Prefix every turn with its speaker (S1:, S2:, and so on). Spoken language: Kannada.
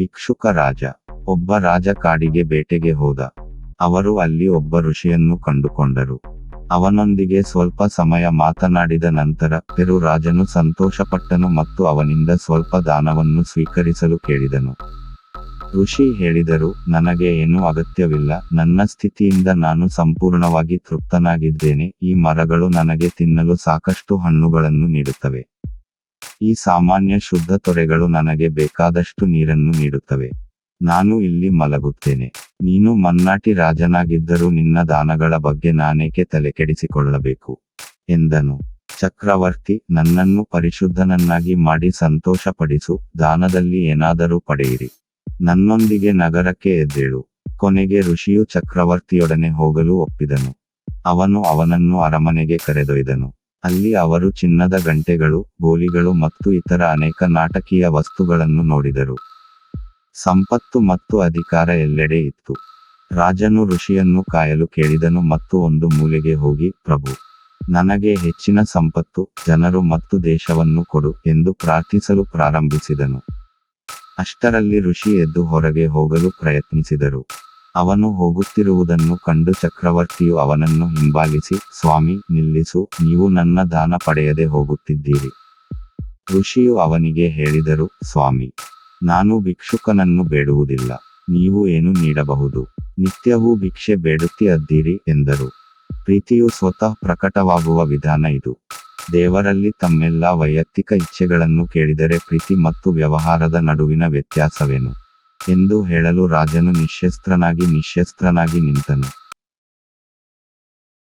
S1: ಭಿಕ್ಷುಕ ರಾಜ. ಒಬ್ಬ ರಾಜ ಕಾಡಿಗೆ ಬೇಟೆಗೆ ಹೋದ. ಅವರು ಅಲ್ಲಿ ಒಬ್ಬ ಋಷಿಯನ್ನು ಕಂಡುಕೊಂಡರು. ಅವನೊಂದಿಗೆ ಸ್ವಲ್ಪ ಸಮಯ ಮಾತನಾಡಿದ ನಂತರ ಪೆರು ರಾಜನು ಸಂತೋಷಪಟ್ಟನು ಮತ್ತು ಅವನಿಂದ ಸ್ವಲ್ಪ ದಾನವನ್ನು ಸ್ವೀಕರಿಸಲು ಕೇಳಿದನು. ಋಷಿ ಹೇಳಿದರು, ನನಗೆ ಏನೂ ಅಗತ್ಯವಿಲ್ಲ. ನನ್ನ ಸ್ಥಿತಿಯಿಂದ ನಾನು ಸಂಪೂರ್ಣವಾಗಿ ತೃಪ್ತನಾಗಿದ್ದೇನೆ. ಈ ಮರಗಳು ನನಗೆ ತಿನ್ನಲು ಸಾಕಷ್ಟು ಹಣ್ಣುಗಳನ್ನು ನೀಡುತ್ತವೆ. ಈ ಸಾಮಾನ್ಯ ಶುದ್ಧ ತೊರೆಗಳು ನನಗೆ ಬೇಕಾದಷ್ಟು ನೀರನ್ನು ನೀಡುತ್ತವೆ. ನಾನು ಇಲ್ಲಿ ಮಲಗುತ್ತೇನೆ. ನೀನು ಮನ್ನಾಟಿ ರಾಜನಾಗಿದ್ದರೂ ನಿನ್ನ ದಾನಗಳ ಬಗ್ಗೆ ನಾನೇಕೆ ತಲೆಕೆಡಿಸಿಕೊಳ್ಳಬೇಕು? ಎಂದನು. ಚಕ್ರವರ್ತಿ, ನನ್ನನ್ನು ಪರಿಶುದ್ಧನನ್ನಾಗಿ ಮಾಡಿ ಸಂತೋಷಪಡಿಸು, ದಾನದಲ್ಲಿ ಏನಾದರೂ ಪಡೆಯಿರಿ. ನನ್ನೊಂದಿಗೆ ನಗರಕ್ಕೆ ಎದ್ದೇಳು. ಕೊನೆಗೆ ಋಷಿಯು ಚಕ್ರವರ್ತಿಯೊಡನೆ ಹೋಗಲು ಒಪ್ಪಿದನು. ಅವನು ಅವನನ್ನು ಅರಮನೆಗೆ ಕರೆದೊಯ್ದನು. ಅಲ್ಲಿ ಅವರು ಚಿನ್ನದ ಗಂಟೆಗಳು, ಗೋಲಿಗಳು ಮತ್ತು ಇತರ ಅನೇಕ ನಾಟಕೀಯ ವಸ್ತುಗಳನ್ನು ನೋಡಿದರು. ಸಂಪತ್ತು ಮತ್ತು ಅಧಿಕಾರ ಎಲ್ಲೆಡೆ ಇತ್ತು. ರಾಜನು ಋಷಿಯನ್ನು ಕಾಯಲು ಕೇಳಿದನು ಮತ್ತು ಒಂದು ಮೂಲೆಗೆ ಹೋಗಿ, ಪ್ರಭು, ನನಗೆ ಹೆಚ್ಚಿನ ಸಂಪತ್ತು, ಜನರು ಮತ್ತು ದೇಶವನ್ನು ಕೊಡು ಎಂದು ಪ್ರಾರ್ಥಿಸಲು ಪ್ರಾರಂಭಿಸಿದನು. ಅಷ್ಟರಲ್ಲಿ ಋಷಿ ಎದ್ದು ಹೊರಗೆ ಹೋಗಲು ಪ್ರಯತ್ನಿಸಿದರು. ಅವನು ಹೋಗುತ್ತಿರುವುದನ್ನು ಕಂಡು ಚಕ್ರವರ್ತಿಯು ಅವನನ್ನು ಹಿಂಬಾಲಿಸಿ, ಸ್ವಾಮಿ, ನಿಲ್ಲಿಸು, ನೀವು ನನ್ನ ದಾನ ಪಡೆಯದೆ ಹೋಗುತ್ತಿದ್ದೀರಿ. ಋಷಿಯು ಅವನಿಗೆ ಹೇಳಿದರು, ಸ್ವಾಮಿ, ನಾನು ಭಿಕ್ಷುಕನನ್ನು ಬೇಡುವುದಿಲ್ಲ, ನೀವು ಏನು ನೀಡಬಹುದು? ನಿತ್ಯವೂ ಭಿಕ್ಷೆ ಬೇಡುತ್ತಿದ್ದೀರಿ ಎಂದರು. ಪ್ರೀತಿಯು ಸ್ವತಃ ಪ್ರಕಟವಾಗುವ ವಿಧಾನ ಇದು. ದೇವರಲ್ಲಿ ತಮ್ಮೆಲ್ಲ ವೈಯಕ್ತಿಕ ಇಚ್ಛೆಗಳನ್ನು ಕೇಳಿದರೆ ಪ್ರೀತಿ ಮತ್ತು ವ್ಯವಹಾರದ ನಡುವಿನ ವ್ಯತ್ಯಾಸವೇನು? ಎಂದು ಹೇಳಲು ರಾಜನು ನಿಶ್ಯಸ್ತ್ರನಾಗಿ ನಿಶ್ಯಸ್ತ್ರನಾಗಿ ನಿಂತನು.